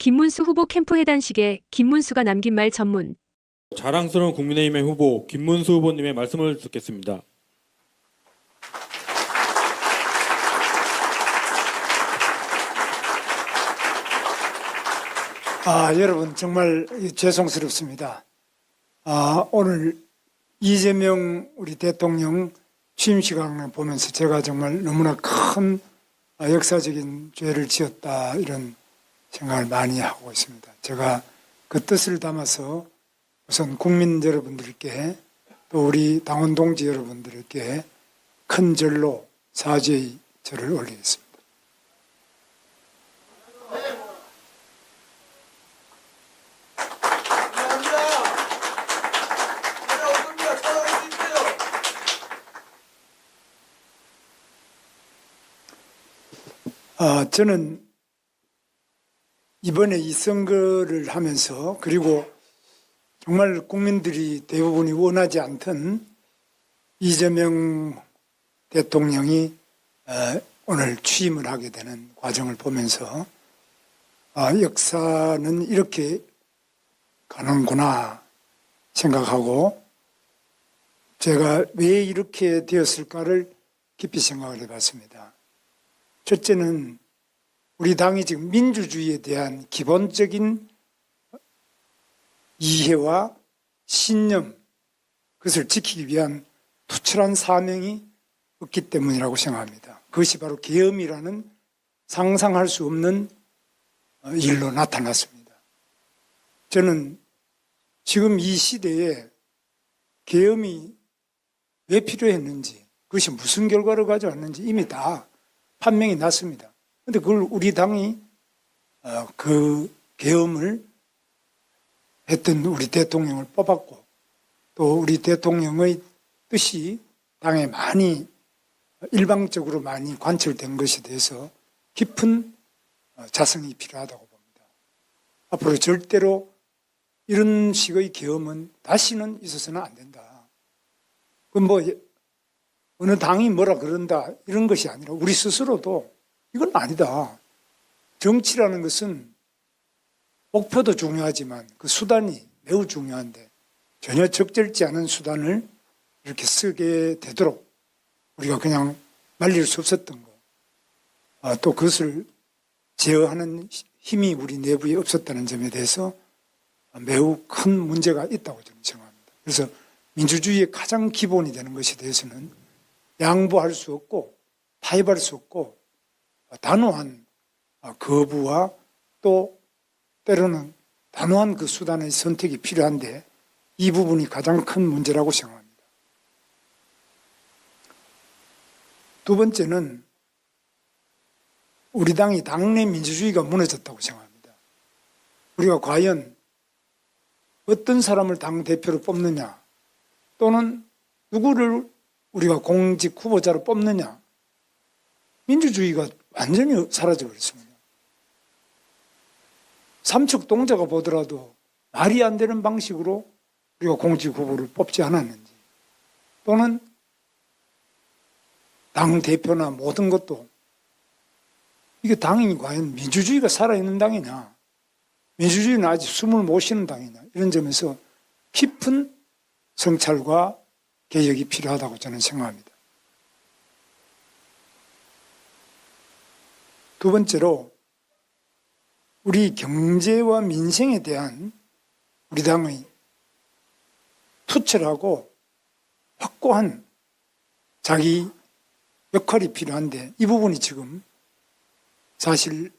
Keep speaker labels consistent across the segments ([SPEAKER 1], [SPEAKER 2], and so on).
[SPEAKER 1] 김문수 후보 캠프 해단식에 김문수가 남긴 말 전문.
[SPEAKER 2] 자랑스러운 국민의힘의 후보 김문수 후보님의 말씀을 듣겠습니다.
[SPEAKER 3] 아, 여러분 정말 죄송스럽습니다. 아, 오늘 이재명 우리 대통령 취임 시간을 보면서 제가 정말 너무나 큰 아, 역사적인 죄를 지었다 이런 생각을 많이 하고 있습니다. 제가 그 뜻을 담아서 우선 국민 여러분들께 또 우리 당원 동지 여러분들께 큰 절로 사죄의 절을 올리겠습니다. 아, 저는 이번에 이 선거를 하면서 그리고 정말 국민들이 대부분이 원하지 않던 이재명 대통령이 어, 오늘 취임을 하게 되는 과정을 보면서 아, 역사는 이렇게 가는구나 생각하고 제가 왜 이렇게 되었을까를 깊이 생각을 해봤습니다. 첫째는 우리 당이 지금 민주주의에 대한 기본적인 이해와 신념, 그것을 지키기 위한 투철한 사명이 없기 때문이라고 생각합니다. 그것이 바로 계엄이라는 상상할 수 없는 어, 일로 나타났습니다. 저는 지금 이 시대에 계엄이 왜 필요했는지, 그것이 무슨 결과를 가져왔는지 이미 다 판명이 났습니다. 근데 그걸 우리 당이 어, 그 계엄을 했던 우리 대통령을 뽑았고 또 우리 대통령의 뜻이 당에 많이 일방적으로 많이 관철된 것에 대해서 깊은 어, 자성이 필요하다고 봅니다. 앞으로 절대로 이런 식의 계엄은 다시는 있어서는 안 된다. 그뭐 어느 당이 뭐라 그런다 이런 것이 아니라 우리 스스로도 이건 아니다. 정치라는 것은 목표도 중요하지만 그 수단이 매우 중요한데 전혀 적절치 않은 수단을 이렇게 쓰게 되도록 우리가 그냥 말릴 수 없었던 거. 아, 또 그것을 제어하는 힘이 우리 내부에 없었다는 점에 대해서 매우 큰 문제가 있다고 저는 생각합니다. 그래서 민주주의의 가장 기본이 되는 것에 대해서는 양보할 수 없고 타협할 수 없고 단호한 거부와 또 때로는 단호한 그 수단의 선택이 필요한데 이 부분이 가장 큰 문제라고 생각합니다. 두 번째는 우리 당이 당내 민주주의가 무너졌다고 생각합니다. 우리가 과연 어떤 사람을 당 대표로 뽑느냐 또는 누구를 우리가 공직 후보자로 뽑느냐 민주주의가 완전히 사라져버렸습니다. 삼척 동자가 보더라도 말이 안 되는 방식으로 우리가 공직 후보를 뽑지 않았는지 또는 당 대표나 모든 것도 이게 당이 과연 민주주의가 살아있는 당이냐 민주주의는 아직 숨을 못 쉬는 당이냐 이런 점에서 깊은 성찰과 개혁이 필요하다고 저는 생각합니다. 두 번째로 우리 경제와 민생에 대한 우리 당의 투철하고 확고한 자기 역할이 필요한데 이 부분이 지금 사실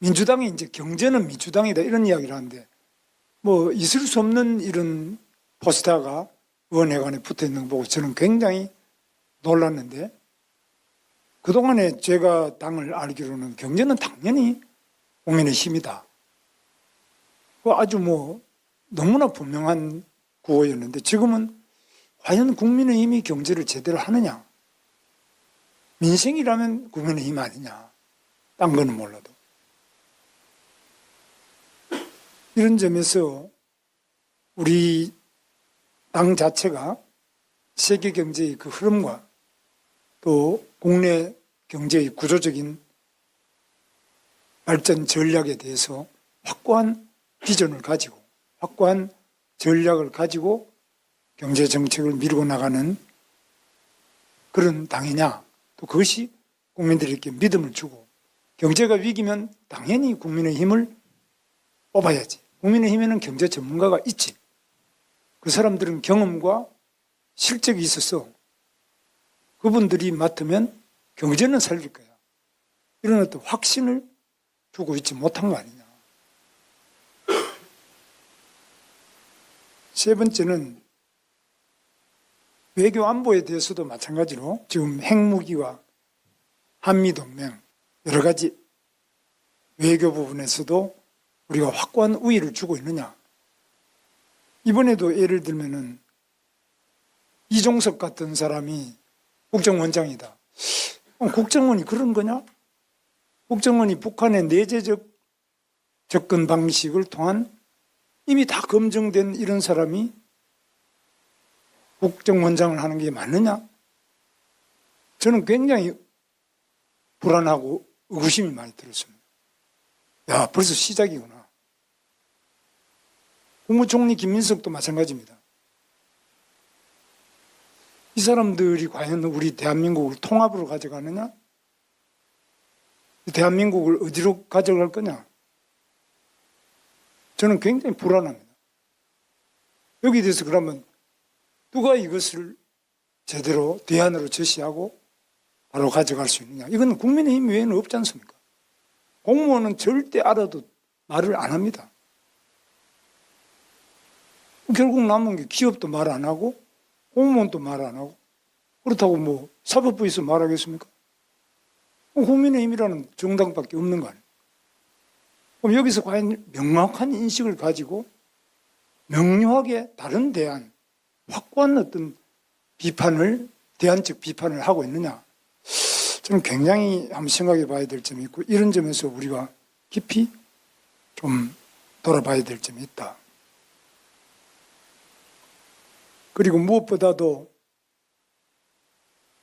[SPEAKER 3] 민주당이 이제 경제는 민주당이다 이런 이야기를 하는데 뭐 있을 수 없는 이런 포스터가 의원회관에 붙어 있는 거 보고 저는 굉장히 놀랐는데 그동안에 제가 당을 알기로는 경제는 당연히 국민의 힘이다. 그 아주 뭐 너무나 분명한 구호였는데 지금은 과연 국민의 힘이 경제를 제대로 하느냐? 민생이라면 국민의 힘 아니냐? 딴 거는 몰라도. 이런 점에서 우리 당 자체가 세계 경제의 그 흐름과 또 국내 경제의 구조적인 발전 전략에 대해서 확고한 비전을 가지고 확고한 전략을 가지고 경제 정책을 밀고 나가는 그런 당이냐. 또 그것이 국민들에게 믿음을 주고 경제가 위기면 당연히 국민의 힘을 뽑아야지. 국민의 힘에는 경제 전문가가 있지. 그 사람들은 경험과 실적이 있어서 그분들이 맡으면 경제는 살릴 거야 이런 어떤 확신을 주고 있지 못한 거 아니냐 세 번째는 외교 안보에 대해서도 마찬가지로 지금 핵무기와 한미동맹 여러 가지 외교 부분에서도 우리가 확고한 우위를 주고 있느냐. 이번에도 예를 들면은 이종석 같은 사람이 국정원장이다. 그럼 국정원이 그런 거냐? 국정원이 북한의 내재적 접근 방식을 통한 이미 다 검증된 이런 사람이 국정원장을 하는 게 맞느냐? 저는 굉장히 불안하고 의구심이 많이 들었습니다. 야, 벌써 시작이구나. 국무총리 김민석도 마찬가지입니다. 이 사람들이 과연 우리 대한민국을 통합으로 가져가느냐? 대한민국을 어디로 가져갈 거냐? 저는 굉장히 불안합니다. 여기에 대해서 그러면 누가 이것을 제대로 대안으로 제시하고 바로 가져갈 수 있느냐. 이건 국민의힘 외에는 없지 않습니까? 공무원은 절대 알아도 말을 안 합니다. 결국 남은 게 기업도 말 안 하고 공무원도 말안 하고 그렇다고 뭐 사법부에서 말하겠습니까? 국민의힘이라는 정당밖에 없는 거 아니에요. 그럼 여기서 과연 명확한 인식을 가지고 명료하게 다른 대안, 확고한 어떤 비판을, 대안적 비판을 하고 있느냐. 저는 굉장히 한번 생각해 봐야 될 점이 있고, 이런 점에서 우리가 깊이 좀 돌아봐야 될 점이 있다. 그리고 무엇보다도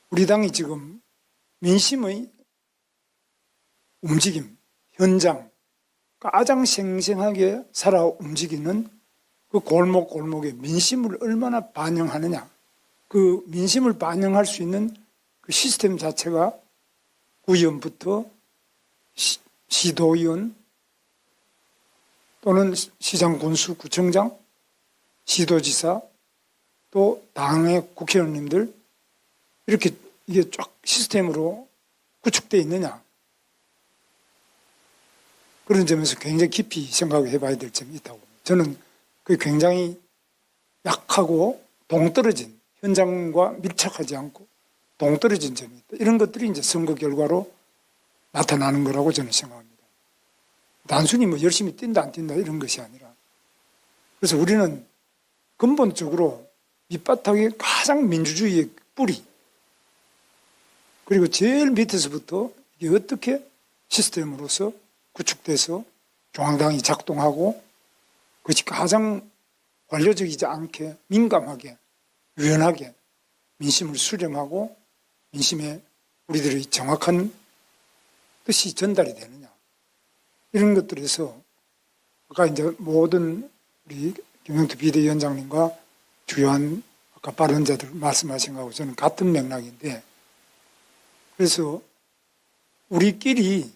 [SPEAKER 3] 우리 당이 지금 민심의 움직임, 현장, 가장 생생하게 살아 움직이는 그 골목 골목의 민심을 얼마나 반영하느냐. 그 민심을 반영할 수 있는 그 시스템 자체가 구의원부터 시, 시도의원 또는 시장 군수 구청장, 시도지사 또 당의 국회의원님들 이렇게 이게 쫙 시스템으로 구축되어 있느냐. 그런 점에서 굉장히 깊이 생각을 해봐야 될 점이 있다고. 저는 그게 굉장히 약하고 동떨어진 현장과 밀착하지 않고 동떨어진 점이 있다. 이런 것들이 이제 선거 결과로 나타나는 거라고 저는 생각합니다. 단순히 뭐 열심히 뛴다 안 뛴다 이런 것이 아니라 그래서 우리는 근본적으로 밑바닥이 가장 민주주의의 뿌리. 그리고 제일 밑에서부터 이게 어떻게 시스템으로서 구축돼서 중앙당이 작동하고 그것이 가장 관료적이지 않게 민감하게 유연하게 민심을 수렴하고 민심에 우리들의 정확한 뜻이 전달이 되느냐. 이런 것들에서 아까 이제 모든 우리 김영태 비대위원장님과 주요한 아까 발언자들 말씀하신 거하고 저는 같은 맥락인데 그래서 우리끼리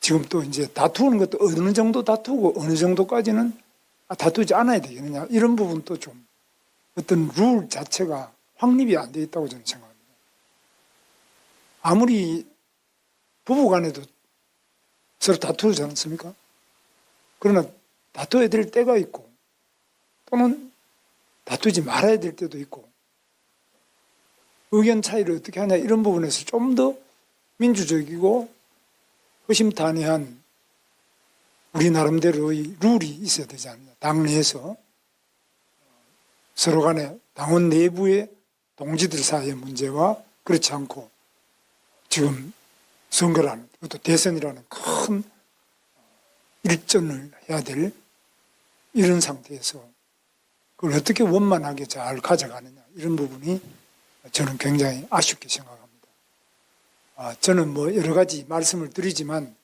[SPEAKER 3] 지금 또 이제 다투는 것도 어느 정도 다투고 어느 정도까지는 아, 다투지 않아야 되겠느냐 이런 부분도 좀 어떤 룰 자체가 확립이 안 돼 있다고 저는 생각합니다. 아무리 부부간에도 서로 다투지 않습니까? 그러나 다투어야 될 때가 있고 또는 다투지 말아야 될 때도 있고 의견 차이를 어떻게 하냐 이런 부분에서 좀 더 민주적이고 허심탄회한 우리 나름대로의 룰이 있어야 되지 않느냐. 당내에서 서로 간에 당원 내부의 동지들 사이의 문제와 그렇지 않고 지금 선거라는 그것도 대선이라는 큰 일전을 해야 될 이런 상태에서 그걸 어떻게 원만하게 잘 가져가느냐 이런 부분이 저는 굉장히 아쉽게 생각합니다. 아, 저는 뭐 여러 가지 말씀을 드리지만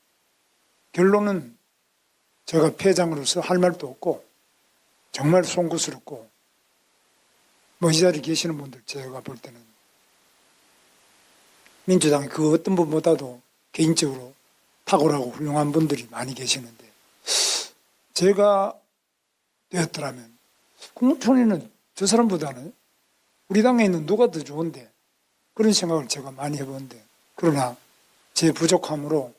[SPEAKER 3] 결론은 제가 패장으로서 할 말도 없고 정말 송구스럽고 뭐 이 자리에 계시는 분들 제가 볼 때는 민주당 그 어떤 분보다도 개인적으로 탁월하고 훌륭한 분들이 많이 계시는데 제가 되었더라면 국무총리는 저 사람보다는 우리 당에 있는 누가 더 좋은데 그런 생각을 제가 많이 해보는데 그러나 제 부족함으로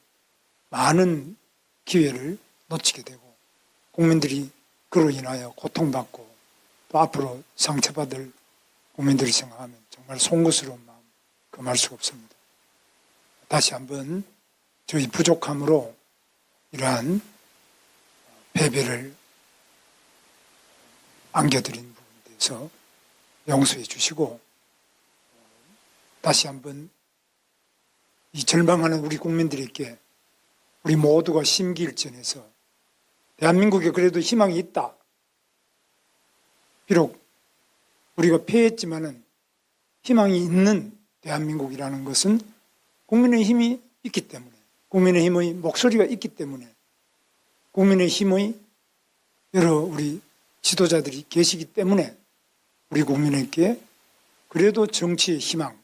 [SPEAKER 3] 많은 기회를 놓치게 되고 국민들이 그로 인하여 고통받고 또 앞으로 상처받을 국민들을 생각하면 정말 송구스러운 마음 금할 수가 없습니다. 다시 한번 저희 부족함으로 이러한 패배를 안겨드린 부분에 대해서 용서해 주시고 다시 한번 이 절망하는 우리 국민들에게 우리 모두가 심기일전해서 대한민국에 그래도 희망이 있다. 비록 우리가 패했지만은 희망이 있는 대한민국이라는 것은 국민의 힘이 있기 때문에 국민의 힘의 목소리가 있기 때문에 국민의 힘의 여러 우리 지도자들이 계시기 때문에 우리 국민에게 그래도 정치의 희망,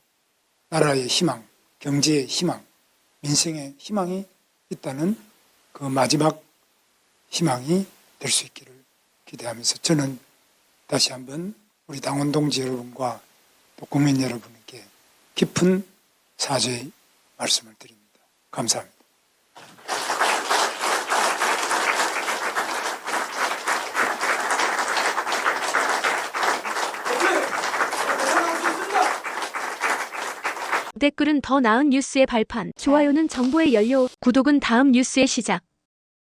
[SPEAKER 3] 나라의 희망, 경제의 희망, 민생의 희망이 있다는 그 마지막 희망이 될 수 있기를 기대하면서 저는 다시 한번 우리 당원 동지 여러분과 또 국민 여러분에게 깊은 사죄의 말씀을 드립니다. 감사합니다.
[SPEAKER 1] 댓글은 더 나은 뉴스의 발판. 좋아요는 정보의 연료. 구독은 다음 뉴스의 시작.